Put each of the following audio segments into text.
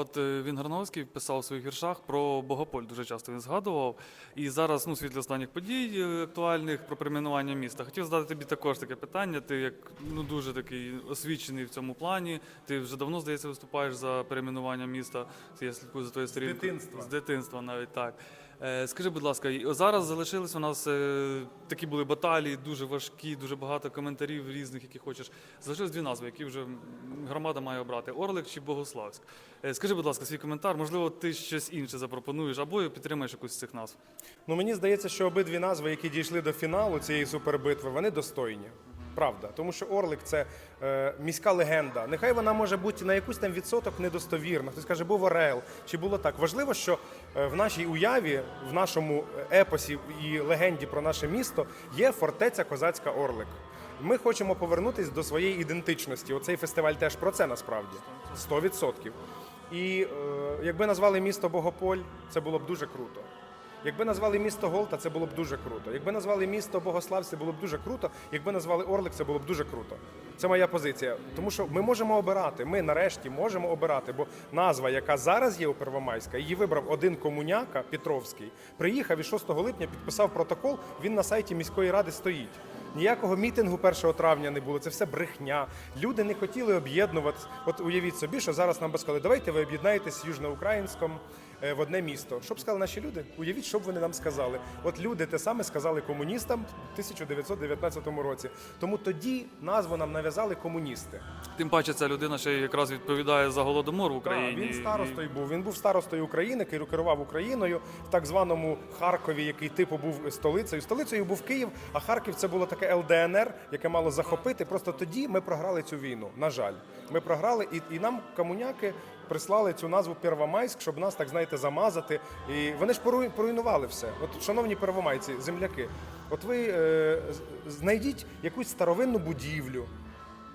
От е, він Гарновський писав у своїх віршах про Богополь, дуже часто він згадував. І зараз, ну, світлі останніх подій е, актуальних про перейменування міста. Хотів задати тобі також таке питання. Ти як ну дуже такий освічений в цьому плані. Ти вже давно, здається, виступаєш за перейменування міста. Я слідкую за твоєю сторінкою. дитинства. З дитинства навіть так. Е, Скажи, будь ласка, зараз залишились у нас е, такі були баталії, дуже важкі, дуже багато коментарів різних, які хочеш. Залишились дві назви, які вже громада має обрати: Орлик чи Богославськ. Е, Скажи, будь ласка, свій коментар. Можливо, ти щось інше запропонуєш або підтримаєш якусь з цих назв. Ну мені здається, що обидві назви, які дійшли до фіналу цієї супербитви, вони достойні. Правда, тому що Орлик це е, міська легенда. Нехай вона може бути на якийсь там відсоток недостовірна. Хтось каже, був Орел, чи було так. Важливо, що е, в нашій уяві, в нашому епосі і легенді про наше місто є фортеця Козацька Орлик. Ми хочемо повернутися до своєї ідентичності. Оцей фестиваль теж про це насправді 100%. І е, якби назвали місто Богополь, це було б дуже круто. Якби назвали місто Голта, це було б дуже круто. Якби назвали місто Богослав, це було б дуже круто. Якби назвали Орлик, це було б дуже круто. Це моя позиція. Тому що ми можемо обирати. Ми нарешті можемо обирати. Бо назва, яка зараз є у Первомайська, її вибрав один комуняка Петровський. Приїхав і 6 липня підписав протокол. Він на сайті міської ради стоїть. Ніякого мітингу 1 травня не було. Це все брехня. Люди не хотіли об'єднуватися. От уявіть собі, що зараз нам би сказали, давайте ви об'єднаєтесь з Южноукраїнськом в одне місто. Що б сказали наші люди? Уявіть, що б вони нам сказали. От люди те саме сказали комуністам в 1919 році. Тому тоді назву нам нав'язали комуністи. Тим паче, ця людина ще якраз відповідає за голодомор в Україні. Так, він старостою був. Він був старостою України, керу- керував Україною в так званому Харкові, який типу був столицею. Столицею був Київ, а Харків це було таке ЛДНР, яке мало захопити. Просто тоді ми програли цю війну. На жаль, ми програли, і, і нам комуняки прислали цю назву Первомайськ, щоб нас так знаєте замазати. І вони ж поруйнували все. От, шановні первомайці, земляки, от ви е, знайдіть якусь старовинну будівлю.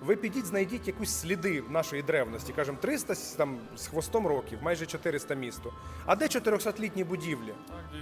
Ви підіть, знайдіть якусь сліди нашої древності, кажемо 300 там, з хвостом років, майже 400 місто. А де 400-літні будівлі?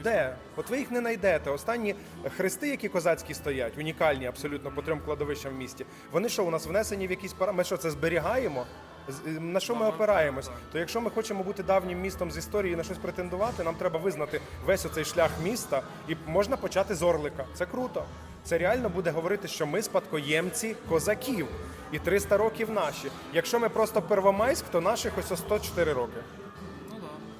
де? От ви їх не знайдете. Останні хрести, які козацькі стоять, унікальні абсолютно по трьом кладовищам в місті. Вони що, у нас внесені в якісь пара? Ми що це зберігаємо? З- На що ми опираємось? То якщо ми хочемо бути давнім містом з історії і на щось претендувати, нам треба визнати весь оцей шлях міста, і можна почати з Орлика. Це круто. Це реально буде говорити, що ми спадкоємці козаків і 300 років наші. Якщо ми просто Первомайськ, то наших ось 104 роки.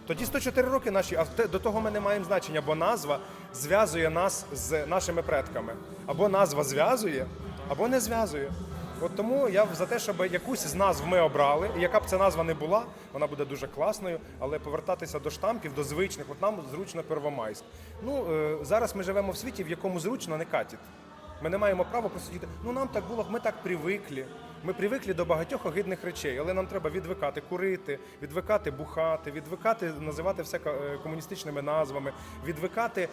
Тоді 104 роки наші, а те- до того ми не маємо значення, бо назва зв'язує нас з нашими предками. Або назва зв'язує, або не зв'язує. От тому я за те, щоб якусь з назв ми обрали, і яка б ця назва не була, вона буде дуже класною, але повертатися до штампів, до звичних, от нам зручно Первомайськ. Ну е, зараз ми живемо в світі, в якому зручно не катить. Ми не маємо права просто. Ну нам так було, ми так привикли. Ми привикли до багатьох огидних речей, але нам треба відвикати курити, відвикати бухати, відвикати називати все е, комуністичними назвами, відвикати.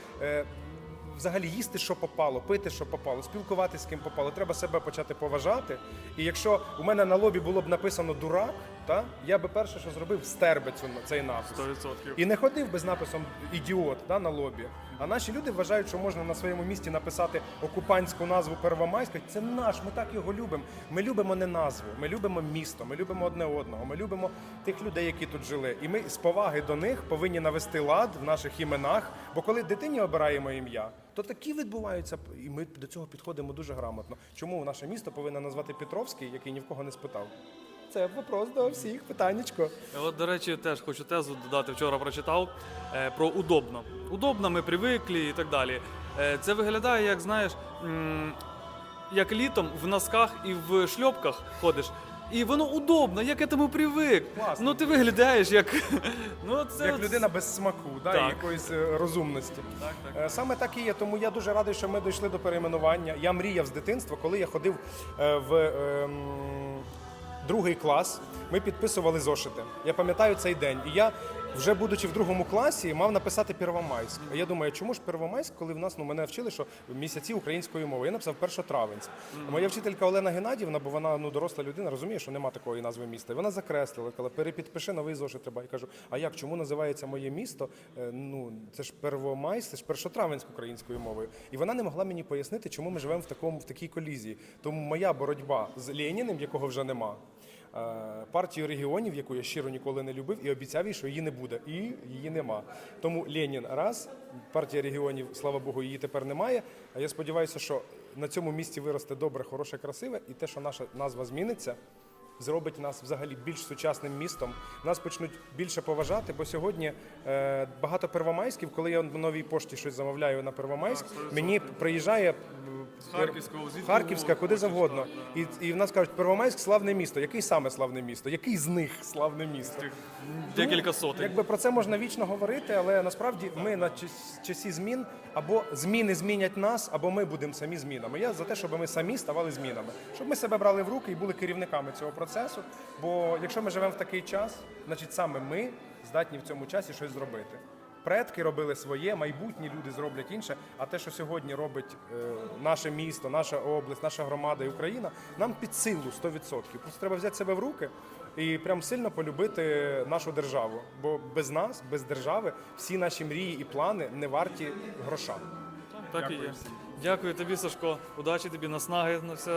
Взагалі їсти, що попало, пити, що попало, спілкуватися з ким попало. Треба себе почати поважати. І якщо у мене на лобі було б написано дурак, та я би перше, що зробив, стер би цю цей напис. 100%. І не ходив би з написом ідіот да, на лобі. А наші люди вважають, що можна на своєму місці написати окупантську назву Первомайська. Це наш, ми так його любимо. Ми любимо не назву, ми любимо місто, ми любимо одне одного, ми любимо тих людей, які тут жили. І ми з поваги до них повинні навести лад в наших іменах. Бо коли дитині обираємо ім'я, то такі відбуваються, і ми до цього підходимо дуже грамотно. Чому наше місто повинно назвати Петровський, який ні в кого не спитав? Це вопрос до всіх, питаннячко. От, до речі, теж хочу тезу додати. Вчора прочитав е, про удобно. Удобно, ми привикли і так далі. Е, це виглядає, як знаєш, м, як літом в носках і в шльопках ходиш. І воно удобно, як я тому привик. Класно. Ну ти виглядаєш як. ну, це Як людина без смаку, да, і Так. якоїсь е, розумності. Так, так. Е, Саме так і є. Тому я дуже радий, що ми дійшли до перейменування. Я мріяв з дитинства, коли я ходив е, в ем, другий клас. Ми підписували зошити. Я пам'ятаю цей день. І я, вже будучи в другому класі, мав написати Первомайськ. А я думаю, чому ж Первомайськ, коли в нас ну мене вчили, що місяці української мови. Я написав першотравенськ. Моя вчителька Олена Геннадівна, бо вона ну доросла людина, розуміє, що нема такої назви міста. І вона закреслила, казала, перепідпиши новий зошит треба. Я кажу, а як, чому називається моє місто? Е, Ну це ж Первомайськ, це ж першотравенськ українською мовою. І вона не могла мені пояснити, чому ми живемо в такому в такій колізії. Тому моя боротьба з Леніним, якого вже нема. Е, партію регіонів, яку я щиро ніколи не любив, і обіцяв їй, що її не буде. І її нема. Тому Ленін раз, партія регіонів, слава Богу, її тепер немає. А я сподіваюся, що на цьому місці виросте добре, хороше, красиве, і те, що наша назва зміниться. Зробить нас взагалі більш сучасним містом. Нас почнуть більше поважати, бо сьогодні е, багато первомайськів, коли я в новій пошті щось замовляю на Первомайськ, мені приїжджає З Харківського, звідки Харківська, куди завгодно. І, і в нас кажуть, Первомайськ славне місто. Який саме славне місто? Який з них славне місто? Декілька сотень. Якби про це можна вічно говорити, але насправді ми на час- часі змін або зміни змінять нас, або ми будемо самі змінами. Я за те, щоб ми самі ставали змінами, щоб ми себе брали в руки і були керівниками цього процесу. Бо якщо ми живемо в такий час, значить саме ми здатні в цьому часі щось зробити. Предки робили своє, майбутні люди зроблять інше. А те, що сьогодні робить е, наше місто, наша область, наша громада і Україна, нам під силу 100%. Просто треба взяти себе в руки і прям сильно полюбити нашу державу. Бо без нас, без держави, всі наші мрії і плани не варті гроша. Так і є. Дякую тобі, Сашко. Удачі тобі, наснаги на все.